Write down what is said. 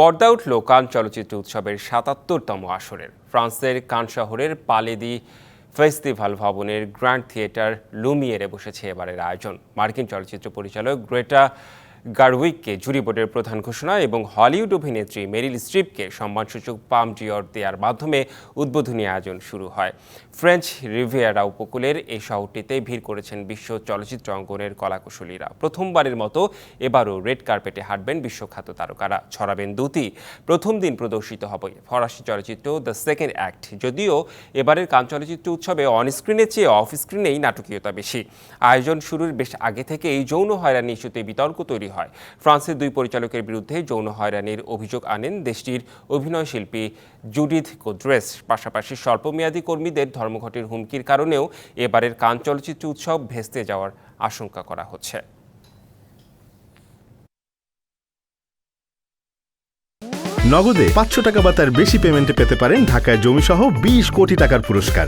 পর্দা উঠল কান চলচ্চিত্র উৎসবের সাতাত্তরতম আসরের। ফ্রান্সের কান শহরের পালেদি ফেস্টিভ্যাল ভবনের গ্র্যান্ড থিয়েটার লুমিয়েরে বসেছে এবারের আয়োজন। মার্কিন চলচ্চিত্র পরিচালক গ্রেটা গারউইককে জুরি বোর্ডের প্রধান ঘোষণা এবং হলিউড অভিনেত্রী মেরিল স্ট্রিপকে সম্মানসূচক পাম ডিওর দেওয়ার মাধ্যমে উদ্বোধনী আয়োজন শুরু হয়। ফ্রেঞ্চ রিভিয়ারা উপকূলের এই শহরটিতে ভিড় করেছেন বিশ্ব চলচ্চিত্র অঙ্গনের কলাকুশলীরা। প্রথমবারের মতো এবারও রেড কার্পেটে হাঁটবেন বিশ্বখ্যাত তারকারা। ছড়াবেন দুটি। প্রথম দিন প্রদর্শিত হবে ফরাসি চলচ্চিত্র দ্য সেকেন্ড অ্যাক্ট। যদিও এবারের কান চলচ্চিত্র উৎসবে অন স্ক্রিনের চেয়ে অফ স্ক্রিনেই নাটকীয়তা বেশি। আয়োজন শুরুর বেশ আগে থেকেই যৌন হয়রানি ইস্যুতে বিতর্ক তৈরি হয়। ফ্রান্সের দুই পরিচালকের বিরুদ্ধে যৌন হয়রানির অভিযোগ আনেন দেশটির অভিনয়শিল্পী জুডিথ কোদ্রেস। পাশাপাশি স্বল্পমেয়াদী কর্মীদের ধর্মঘটের হুমকির কারণেও এবারের কান চলচ্চিত্র উৎসব ভেস্তে যাওয়ার আশঙ্কা করা হচ্ছে। নগদে পাঁচশো টাকা বা তার বেশি পেমেন্টে পেতে পারেন ঢাকায় জমিসহ বিশ কোটি টাকার পুরস্কার।